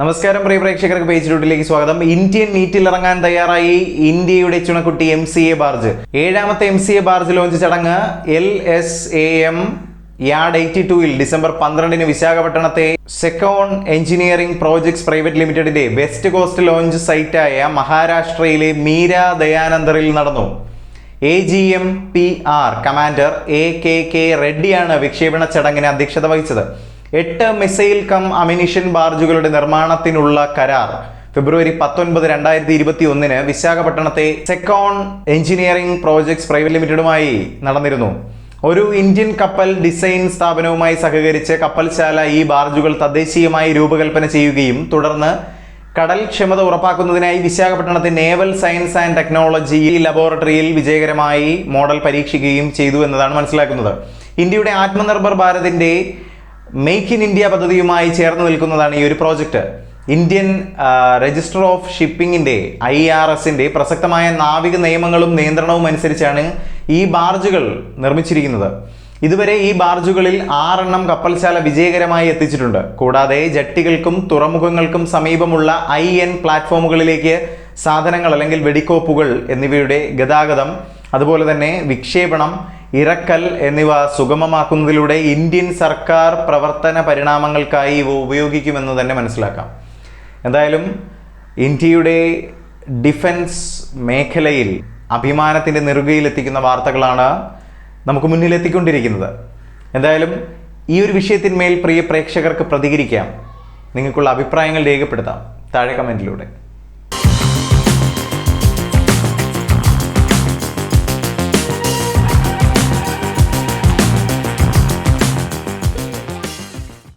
നമസ്കാരം പ്രിയ പ്രേക്ഷകർക്ക് പേജ് റൂട്ടിലേക്ക് സ്വാഗതം. ഇന്ത്യൻ നീറ്റിൽ ഇറങ്ങാൻ തയ്യാറായി ഇന്ത്യയുടെ ചുണക്കുട്ടി എം സി എ ബാർജ്. ഏഴാമത്തെ M C A barge launch ചടങ്ങ് L S A M yard eighty ടൂയിൽ December പന്ത്രണ്ടിന് വിശാഖപട്ടണത്തെ സെക്കോൺ എഞ്ചിനീയറിംഗ് പ്രോജക്ട്സ് പ്രൈവറ്റ് ലിമിറ്റഡിന്റെ വെസ്റ്റ് കോസ്റ്റ് ലോഞ്ച് സൈറ്റായ മഹാരാഷ്ട്രയിലെ മീരാ ദയാനന്ദറിൽ നടന്നു. A G M P R commander A K K റെഡ്ഡിയാണ് വിക്ഷേപണ ചടങ്ങിന് അധ്യക്ഷത വഹിച്ചത്. എട്ട് മിസൈൽ കം അമിനിഷൻ ബാർജുകളുടെ നിർമ്മാണത്തിനുള്ള കരാർ. ഫെബ്രുവരി പത്തൊൻപത് രണ്ടായിരത്തി ഇരുപത്തി ഒന്നിന് വിശാഖപട്ടണത്തെ സെക്കോൺ എഞ്ചിനീയറിംഗ് പ്രോജക്ട്സ് പ്രൈവറ്റ് ലിമിറ്റഡുമായി നടന്നിരുന്നു. ഒരു ഇന്ത്യൻ കപ്പൽ ഡിസൈൻ സ്ഥാപനവുമായി സഹകരിച്ച് കപ്പൽശാല ഈ ബാർജുകൾ തദ്ദേശീയമായി രൂപകൽപ്പന ചെയ്യുകയും തുടർന്ന് കടൽ ക്ഷമത ഉറപ്പാക്കുന്നതിനായി വിശാഖപട്ടണത്തെ നേവൽ സയൻസ് ആൻഡ് ടെക്നോളജി ലബോറട്ടറിയിൽ വിജയകരമായി മോഡൽ പരീക്ഷിക്കുകയും ചെയ്തു എന്നതാണ് മനസ്സിലാക്കുന്നത്. ഇന്ത്യയുടെ ആത്മനിർഭർ ഭാരതിന്റെ മേക്ക് ഇൻ ഇന്ത്യ പദ്ധതിയുമായി ചേർന്ന് നിൽക്കുന്നതാണ് ഈ ഒരു പ്രോജക്റ്റ്. ഇന്ത്യൻ രജിസ്റ്റർ ഓഫ് ഷിപ്പിംഗിന്റെ ഐ ആർ എസിന്റെ പ്രസക്തമായ നാവിക നിയമങ്ങളും നിയന്ത്രണവും അനുസരിച്ചാണ് ഈ ബാർജുകൾ നിർമ്മിച്ചിരിക്കുന്നത്. ഇതുവരെ ഈ ബാർജുകളിൽ ആറെണ്ണം കപ്പൽശാല വിജയകരമായി എത്തിച്ചിട്ടുണ്ട്. കൂടാതെ ജട്ടികൾക്കും തുറമുഖങ്ങൾക്കും സമീപമുള്ള ഐ എൻ പ്ലാറ്റ്ഫോമുകളിലേക്ക് സാധനങ്ങൾ അല്ലെങ്കിൽ വെടിക്കോപ്പുകൾ എന്നിവയുടെ ഗതാഗതം അതുപോലെ തന്നെ വിക്ഷേപണം ഇറക്കൽ എന്നിവ സുഗമമാക്കുന്നതിലൂടെ ഇന്ത്യൻ സർക്കാർ പ്രവർത്തന പരിണാമങ്ങൾക്കായി ഇവ ഉപയോഗിക്കുമെന്ന് തന്നെ മനസ്സിലാക്കാം. എന്തായാലും ഇന്ത്യയുടെ ഡിഫൻസ് മേഖലയിൽ അഭിമാനത്തിന്റെ നെറുകയിലെത്തിക്കുന്ന വാർത്തകളാണ് നമുക്ക് മുന്നിലെത്തിക്കൊണ്ടിരിക്കുന്നത്. എന്തായാലും ഈ ഒരു വിഷയത്തിന്മേൽ പ്രിയ പ്രേക്ഷകർക്ക് പ്രതികരിക്കാം. നിങ്ങൾക്കുള്ള അഭിപ്രായങ്ങൾ രേഖപ്പെടുത്താം. താഴെ കമന്റിലൂടെ